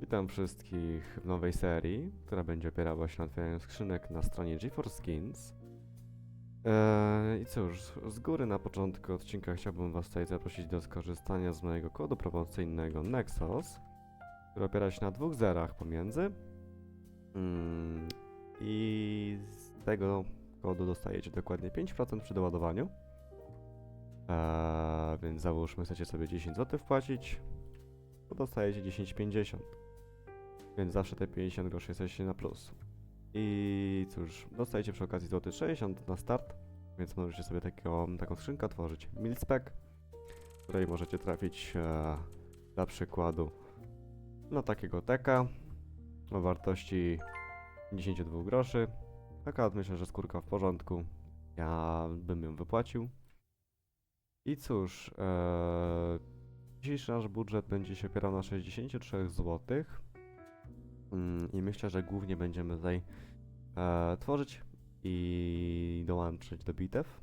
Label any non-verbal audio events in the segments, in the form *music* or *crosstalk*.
Witam wszystkich w nowej serii, która będzie opierała się na otwieraniu skrzynek na stronie GeForce Skins. Eee, I cóż, z góry na początku odcinka chciałbym Was tutaj zaprosić do skorzystania z mojego kodu promocyjnego Nexus, który opiera się na dwóch zerach pomiędzy. Mm, I z tego kodu dostajecie dokładnie 5% przy doładowaniu. Eee, więc załóżmy, chcecie sobie 10 zł wpłacić, to dostajecie 10,50. Więc zawsze te 50 groszy jesteście na plus. I cóż, dostajecie przy okazji złoty 60 na start, więc możecie sobie takiego, taką skrzynkę otworzyć. Milspec, w której możecie trafić e, dla przykładu no takiego teka o wartości 52 groszy. Taka myślę, że skórka w porządku. Ja bym ją wypłacił. I cóż, e, Dzisiejszy nasz budżet będzie się opierał na 63 zł. Mm, I myślę, że głównie będziemy tutaj e, tworzyć i dołączyć do bitew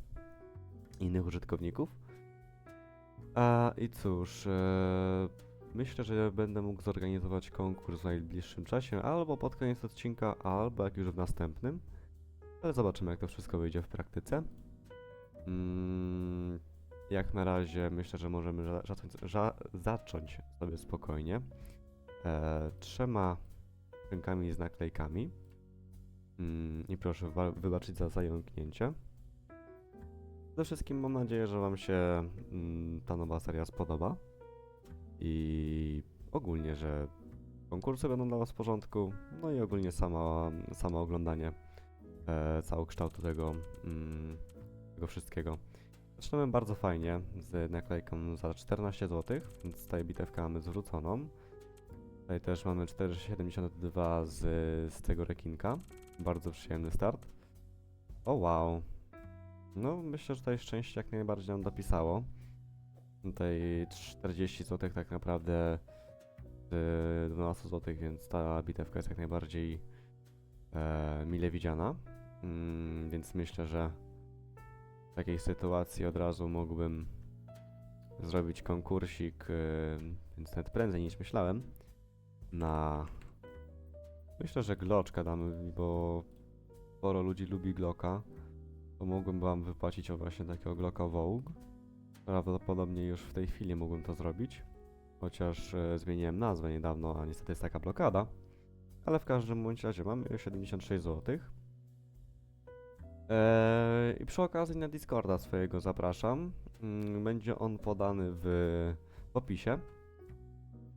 innych użytkowników. A, I cóż, e, myślę, że będę mógł zorganizować konkurs w najbliższym czasie, albo pod koniec odcinka, albo jak już w następnym. Ale zobaczymy, jak to wszystko wyjdzie w praktyce. Mm, jak na razie myślę, że możemy za- zacząć, za, zacząć sobie spokojnie. E, trzema rękami z naklejkami. Mm, I proszę wybaczyć za zająknięcie. Przede wszystkim mam nadzieję, że Wam się mm, ta nowa seria spodoba. I ogólnie, że konkursy będą dla Was w porządku. No i ogólnie sama, samo oglądanie e, całokształtu tego, mm, tego wszystkiego. Zaczynamy bardzo fajnie z naklejką za 14 zł, więc tutaj bitewkę mamy zwróconą. Tutaj też mamy 4,72 z, z tego rekinka. Bardzo przyjemny start. O wow. No myślę, że tutaj szczęście jak najbardziej nam dopisało. Tutaj 40 zł tak naprawdę z 12 zł, więc ta bitewka jest jak najbardziej e, mile widziana. Mm, więc myślę, że w takiej sytuacji od razu mógłbym zrobić konkursik, yy, więc nawet prędzej niż myślałem, na... Myślę, że Gloczka damy, bo sporo ludzi lubi Glocka, to mógłbym wam wypłacić o właśnie takiego Glocka Vogue. Prawdopodobnie już w tej chwili mógłbym to zrobić, chociaż e, zmieniłem nazwę niedawno, a niestety jest taka blokada. Ale w każdym bądź razie mamy 76 zł. Eee, I przy okazji na Discorda swojego zapraszam. Mm, Będzie on podany w, w opisie.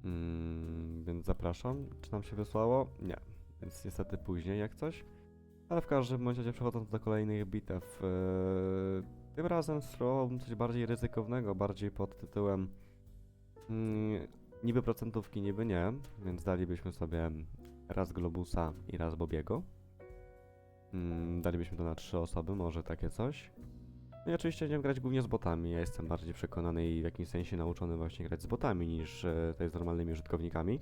Mm, więc zapraszam. Czy nam się wysłało? Nie. Więc niestety później jak coś. Ale w każdym razie przechodząc do kolejnych bitew. eee, tym razem spróbowałbym coś bardziej ryzykownego, bardziej pod tytułem mm, niby procentówki, niby nie. Więc dalibyśmy sobie raz Globusa i raz Bobiego. Mm, dalibyśmy to na trzy osoby, może takie coś. No i oczywiście będziemy grać głównie z botami. Ja jestem bardziej przekonany i w jakimś sensie nauczony właśnie grać z botami niż e, tutaj z normalnymi użytkownikami.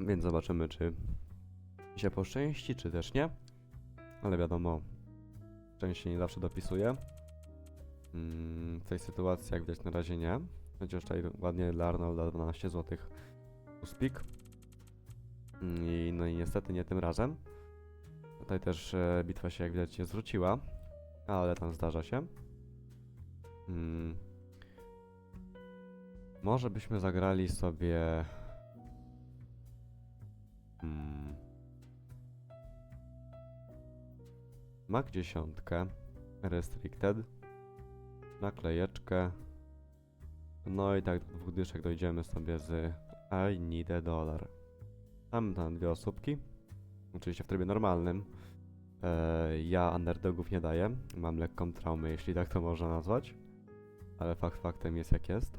Więc zobaczymy, czy się poszczęści, czy też nie. Ale wiadomo, szczęście nie zawsze dopisuje. Mm, w tej sytuacji, jak widać, na razie nie. Chociaż tutaj ładnie dla Arnolda 12 zł uspik. I, no i niestety nie tym razem. Tutaj też e, bitwa się jak widać nie zwróciła, ale tam zdarza się. Mm. Może byśmy zagrali sobie... Mm. Mac dziesiątkę, restricted, naklejeczkę, no i tak do dwóch dyszek dojdziemy sobie z I need a dollar. Mam tam dwie osóbki. Oczywiście w trybie normalnym. E, ja underdogów nie daję. Mam lekką traumę, jeśli tak to można nazwać. Ale fakt faktem jest jak jest.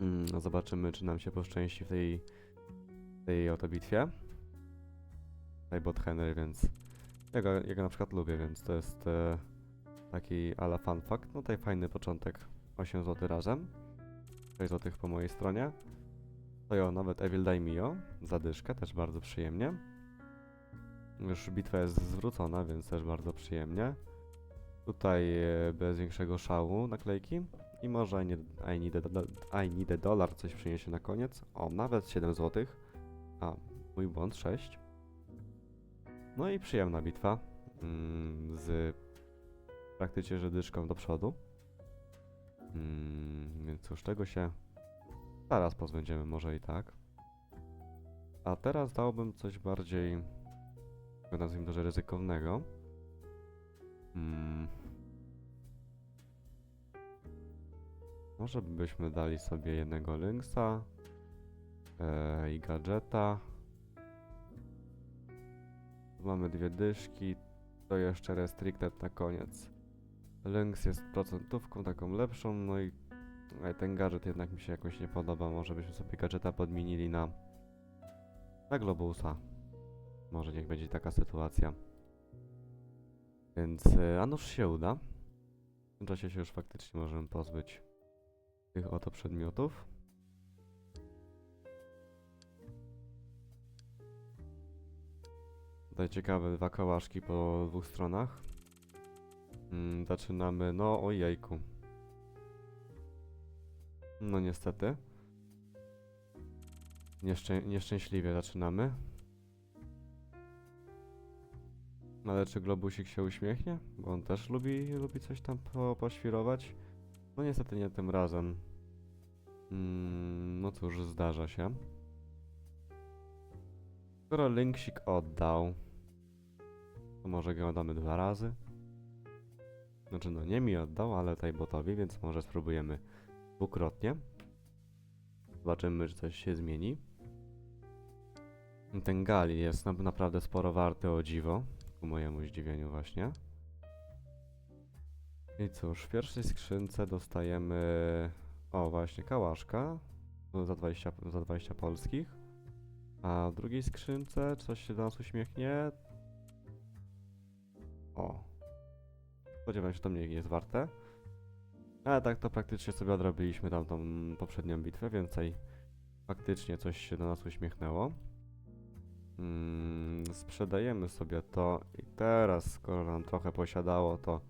Mm, no zobaczymy, czy nam się poszczęści w tej, tej oto bitwie. Bot Henry, więc ja go na przykład lubię, więc to jest e, taki ala fun fact. No tutaj fajny początek. 8 zł razem. 6 zł po mojej stronie. To jo, nawet Evil Daimio, zadyszkę, też bardzo przyjemnie. Już bitwa jest zwrócona, więc też bardzo przyjemnie. Tutaj e, bez większego szału naklejki, I może I need, I need, a, I need a dollar coś przyniesie na koniec. O, nawet 7 zł. A, mój błąd 6. No i przyjemna bitwa. Mm, z praktycznie że dyszką do przodu. Mm, więc cóż, tego się zaraz pozbędziemy, może i tak. A teraz dałbym coś bardziej, nazwijmy to, że ryzykownego. Mm. Może byśmy dali sobie jednego Lynxa e, i gadżeta. Mamy dwie dyszki, to jeszcze restricted na koniec. Lynx jest procentówką taką lepszą, no i ale ten gadżet jednak mi się jakoś nie podoba. Może byśmy sobie gadżeta podmienili na, na Globusa. Może niech będzie taka sytuacja. Więc, e, a nuż się uda. W tym czasie się już faktycznie możemy pozbyć tych oto przedmiotów. Tutaj ciekawe dwa kołaszki po dwóch stronach. Mm, zaczynamy, no ojejku. No niestety. Nieszczę nieszczęśliwie zaczynamy. Ale czy Globusik się uśmiechnie? Bo on też lubi, lubi coś tam po, poświrować. No niestety nie tym razem. Mm, no cóż, zdarza się. Skoro Linksik oddał, to może go oddamy dwa razy. Znaczy, no nie mi oddał, ale tutaj botowi, więc może spróbujemy dwukrotnie. Zobaczymy, czy coś się zmieni. Ten Gali jest na, naprawdę sporo warty o dziwo. Ku mojemu zdziwieniu właśnie. I cóż, w pierwszej skrzynce dostajemy... O, właśnie, kałaszka. no, Za 20, za 20 polskich. A w drugiej skrzynce coś się do nas uśmiechnie. O. Spodziewam się, że to mniej jest warte. Ale tak to praktycznie sobie odrobiliśmy tamtą poprzednią bitwę, więcej faktycznie coś się do nas uśmiechnęło. Mm, sprzedajemy sobie to i teraz, skoro nam trochę posiadało, to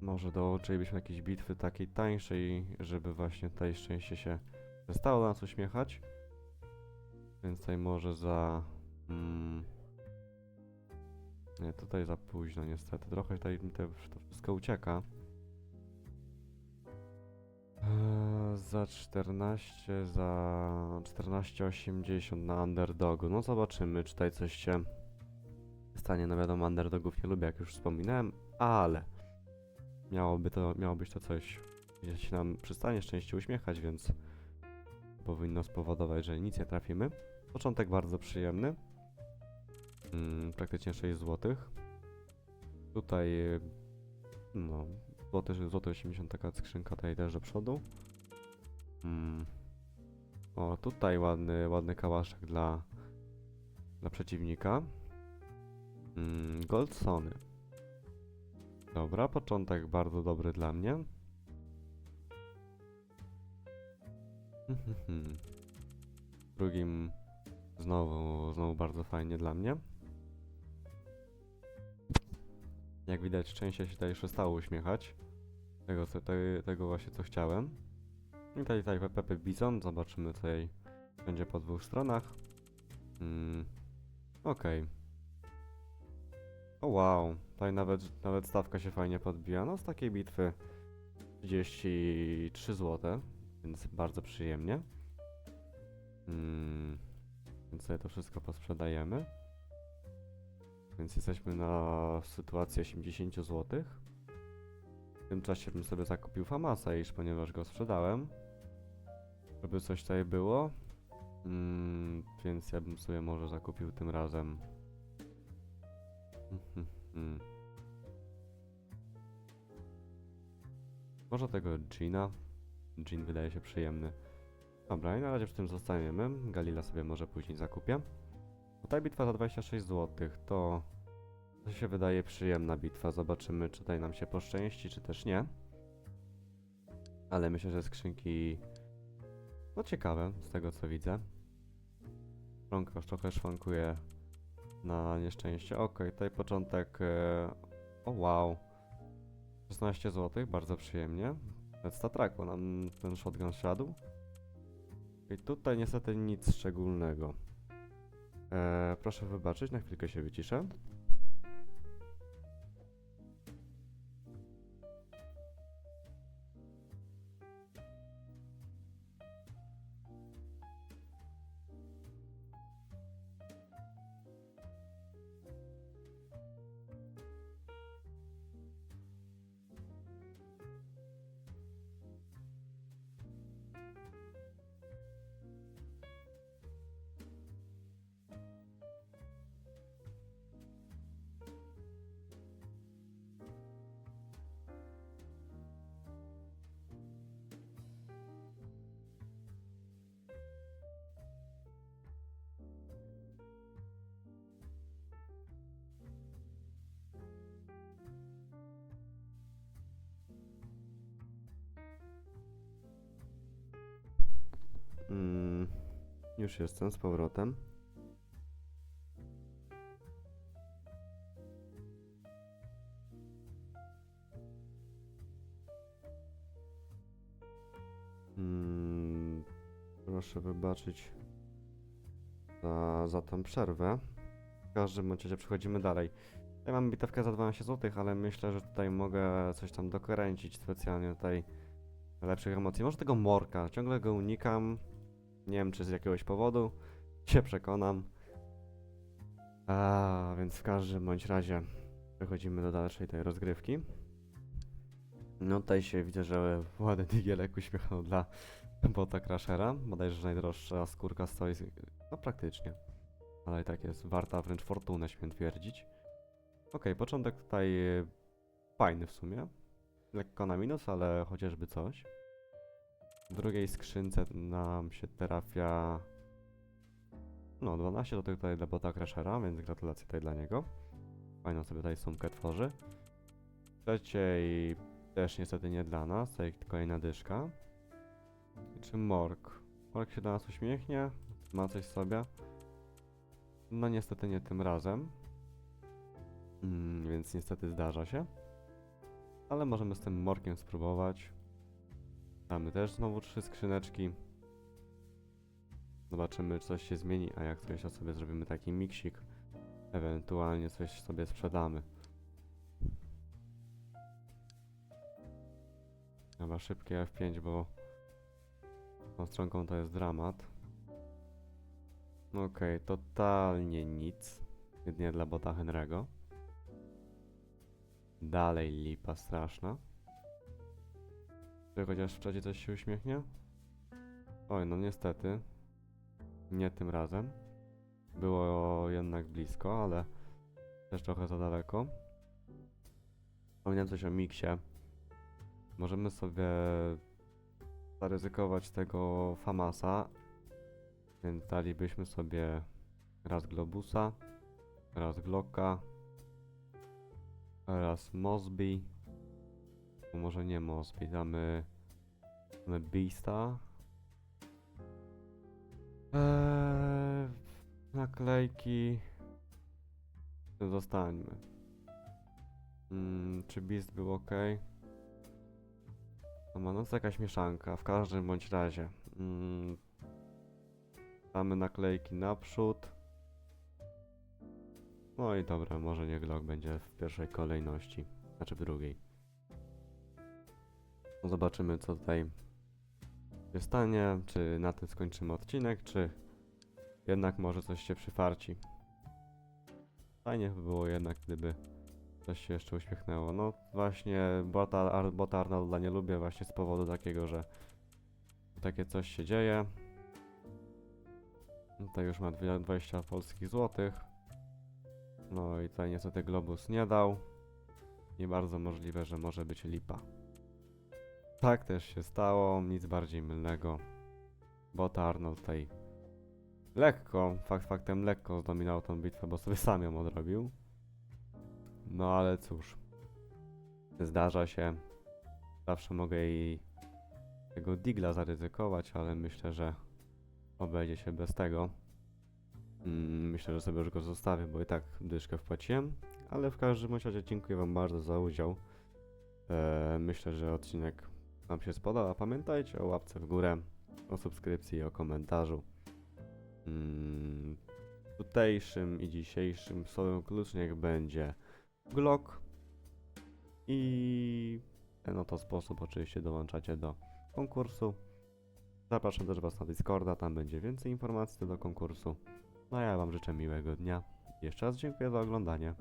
może dołączylibyśmy jakieś bitwy takiej tańszej, żeby właśnie tutaj szczęście się przestało do nas uśmiechać. Więc tutaj może za... Mm, nie, tutaj za późno niestety. Trochę tutaj to wszystko ucieka. Za 14, za 14,80 na underdogu. No zobaczymy, czy tutaj coś się stanie. No wiadomo, underdogów nie lubię, jak już wspominałem, ale miałoby to, miało być to coś, gdzie się nam przestanie szczęście uśmiechać, więc powinno spowodować, że nic nie trafimy. Początek bardzo przyjemny. Mm, praktycznie 6 zł. Tutaj, no, złoty, złoty 80 taka skrzynka tutaj też do przodu. Mm. O, tutaj ładny, ładny kałaszek dla, dla przeciwnika. Mm, Goldsony. Dobra, początek bardzo dobry dla mnie. *laughs* Drugim znowu, znowu bardzo fajnie dla mnie. Jak widać, szczęście się tutaj przestało uśmiechać. Tego, te, tego właśnie co chciałem. I tutaj, tutaj Pepe Bizon. Zobaczymy tutaj będzie po dwóch stronach. Mm, Okej. O wow, tutaj nawet, nawet stawka się fajnie podbija. No z takiej bitwy 33 zł, więc bardzo przyjemnie. Mm, więc sobie to wszystko posprzedajemy. Więc jesteśmy na sytuacji 80 zł. W tym czasie bym sobie zakupił Famasa, iż ponieważ go sprzedałem. Żeby coś tutaj było. Mm, więc ja bym sobie może zakupił tym razem. *laughs* Może tego Gina. Gin wydaje się przyjemny. Dobra, i na razie przy tym zostaniemy. Galila sobie może później zakupię. Tutaj bitwa za 26 zł. To, to się wydaje przyjemna bitwa. Zobaczymy, czy tutaj nam się poszczęści, czy też nie. Ale myślę, że skrzynki no ciekawe, z tego co widzę. Rąka trochę szwankuje na nieszczęście. Okej, tutaj początek... E, o wow. 16 zł, bardzo przyjemnie. Track, bo nam ten shotgun siadł. I tutaj niestety nic szczególnego. Eee, proszę wybaczyć, na chwilkę się wyciszę. Mm, już jestem z powrotem. Mm, proszę wybaczyć za, za tą przerwę. W każdym razie przechodzimy dalej. Ja mam bitewkę za 12 zł, ale myślę, że tutaj mogę coś tam dokręcić specjalnie tutaj lepszych emocji. Może tego morka, ciągle go unikam. Nie wiem, czy z jakiegoś powodu. Się przekonam. A, więc w każdym bądź razie przechodzimy do dalszej tej rozgrywki. No tutaj się widzę, że ładny digielek uśmiechnął dla bota Crashera. Bodajże najdroższa skórka stoi, no praktycznie. Ale i tak jest warta wręcz fortunę, śmiem twierdzić. Okej, początek tutaj fajny w sumie. Lekko na minus, ale chociażby coś. W drugiej skrzynce nam się trafia... No, 12 do tutaj dla bota Crashera, więc gratulacje tutaj dla niego. Fajną sobie tutaj sumkę tworzy. W trzeciej też niestety nie dla nas, tutaj kolejna dyszka. I czy Mork? Mork się do nas uśmiechnie, ma coś w sobie. No niestety nie tym razem. Mm, więc niestety zdarza się. Ale możemy z tym Morkiem spróbować. Mamy też znowu trzy skrzyneczki. Zobaczymy, czy coś się zmieni, a jak coś to sobie zrobimy taki miksik. Ewentualnie coś sobie sprzedamy. Chyba szybkie F5, bo tą stronką to jest dramat. Okej, totalnie nic. Jedynie dla bota Henry'ego. Dalej lipa straszna. Czy chociaż w czacie coś się uśmiechnie? Oj, no niestety. Nie tym razem. Było jednak blisko, ale też trochę za daleko. Wspomniałem coś o miksie. Możemy sobie zaryzykować tego Famasa. Więc dalibyśmy sobie raz Globusa, raz Glocka, raz Mosby. No może nie Mosby, damy, damy Beasta. Eee, naklejki. Zostańmy. Mm, czy Beast był ok? No, no to jakaś mieszanka, w każdym bądź razie. Mm, Mamy naklejki naprzód. No i dobra, może niech Glock będzie w pierwszej kolejności, znaczy w drugiej. No Zobaczymy co tutaj się stanie, czy na tym skończymy odcinek, czy jednak może coś się przyfarci. Fajnie by było jednak, gdyby coś się jeszcze uśmiechnęło. No właśnie, bota, Ar bota Arnolda nie lubię właśnie z powodu takiego, że takie coś się dzieje. Tutaj już ma dwie- 20 polskich złotych. No i tutaj niestety Globus nie dał. Nie bardzo możliwe, że może być lipa. Tak też się stało, nic bardziej mylnego. Bota Arnold tutaj lekko, fakt faktem lekko zdominował tą bitwę, bo sobie sam ją odrobił. No ale cóż. Zdarza się. Zawsze mogę i tego digla zaryzykować, ale myślę, że obejdzie się bez tego. Mm, Myślę, że sobie już go zostawię, bo i tak dyszkę wpłaciłem. Ale w każdym razie dziękuję Wam bardzo za udział. E, myślę, że odcinek Wam się spodoba. Pamiętajcie o łapce w górę, o subskrypcji i o komentarzu. Mm, tutejszym i dzisiejszym słowem klucz niech będzie Glock. I ten oto sposób oczywiście dołączacie do konkursu. Zapraszam też Was na Discorda, tam będzie więcej informacji do konkursu. No a ja Wam życzę miłego dnia. Jeszcze raz dziękuję za oglądanie.